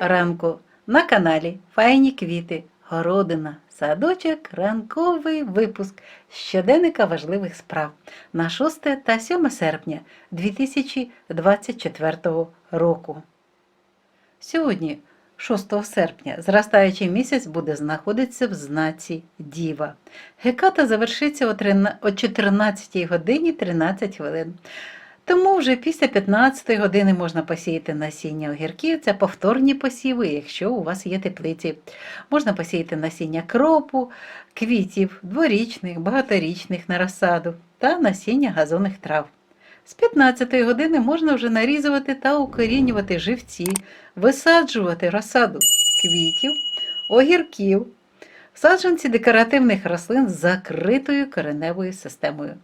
ранку на каналі Файні квіти, городина, садочок, ранковий випуск щоденника важливих справ на 6 та 7 серпня 2024 року. Сьогодні, 6 серпня, зростаючий місяць буде знаходитися в знаці Діва. Геката завершиться о трина- о 14 годині 13 хвилин. Тому вже після 15 години можна посіяти насіння огірків. Це повторні посіви, якщо у вас є теплиці. Можна посіяти насіння кропу, квітів, дворічних, багаторічних на розсаду та насіння газонних трав. З 15 години можна вже нарізувати та укорінювати живці, висаджувати розсаду квітів, огірків, саджанці декоративних рослин з закритою кореневою системою.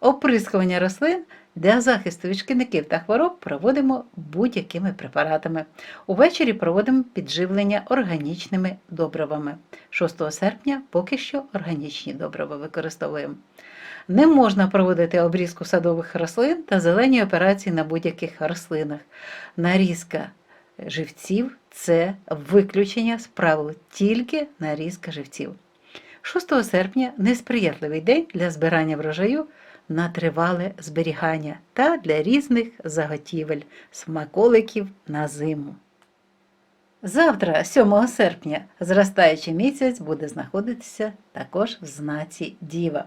Оприскування рослин для захисту від шкідників та хвороб проводимо будь-якими препаратами. Увечері проводимо підживлення органічними добривами. 6 серпня поки що органічні добрива використовуємо. Не можна проводити обрізку садових рослин та зелені операції на будь-яких рослинах. Нарізка живців це виключення з правил, тільки нарізка живців. 6 серпня несприятливий день для збирання врожаю на тривале зберігання та для різних заготівель, смаколиків на зиму. Завтра, 7 серпня, зростаючий місяць буде знаходитися також в знаці Діва.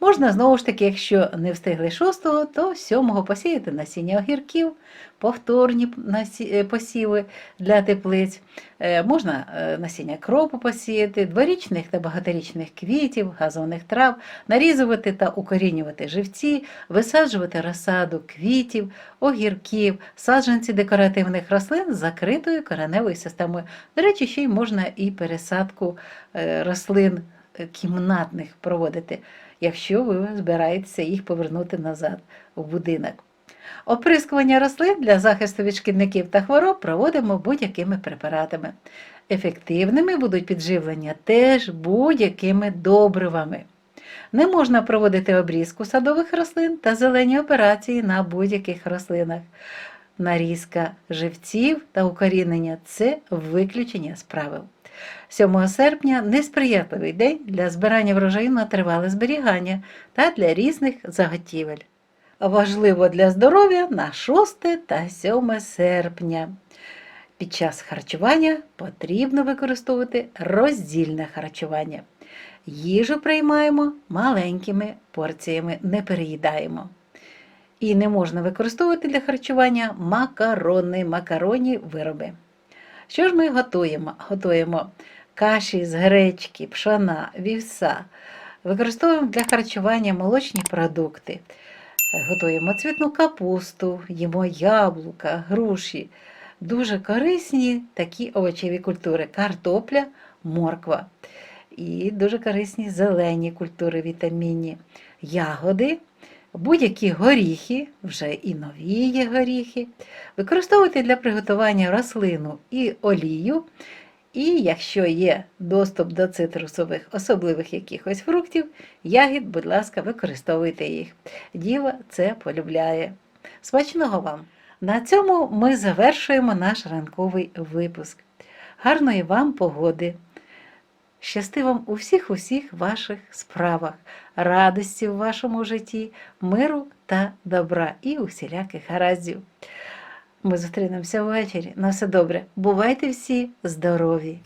Можна знову ж таки, якщо не встигли 6, то 7 посіяти насіння огірків, повторні е, посіви для теплиць. Е, Можна е, насіння кропу посіяти, дворічних та багаторічних квітів, газонних трав, нарізувати та укорінювати живці, висаджувати розсаду квітів, огірків, саджанці декоративних рослин з закритою кореневою системою. До речі, ще й можна і пересадку рослин кімнатних проводити, якщо ви збираєтеся їх повернути назад у будинок. Оприскування рослин для захисту від шкідників та хвороб проводимо будь-якими препаратами. Ефективними будуть підживлення теж будь-якими добривами. Не можна проводити обрізку садових рослин та зелені операції на будь-яких рослинах. Нарізка живців та укорінення це виключення з правил. 7 серпня несприятливий день для збирання врожаю на тривале зберігання та для різних заготівель. Важливо для здоров'я на 6 та 7 серпня. Під час харчування потрібно використовувати роздільне харчування. Їжу приймаємо маленькими порціями, не переїдаємо. І не можна використовувати для харчування макарони, макаронні вироби. Що ж ми готуємо? Готуємо каші з гречки, пшона, вівса. Використовуємо для харчування молочні продукти. Готуємо цвітну капусту, їмо яблука, груші. Дуже корисні такі овочеві культури: картопля, морква. І дуже корисні зелені культури, вітамінні, ягоди, будь-які горіхи, вже і нові є горіхи. Використовуйте для приготування рослину і олію. І якщо є доступ до цитрусових, особливих якихось фруктів, ягід, будь ласка, використовуйте їх. Діва це полюбляє. Смачного вам! На цьому ми завершуємо наш ранковий випуск. Гарної вам погоди! Щасти вам у всіх усіх ваших справах, радості в вашому житті, миру та добра і усіляких гараздів. Ми зустрінемося ввечері. На все добре. Бувайте всі здорові!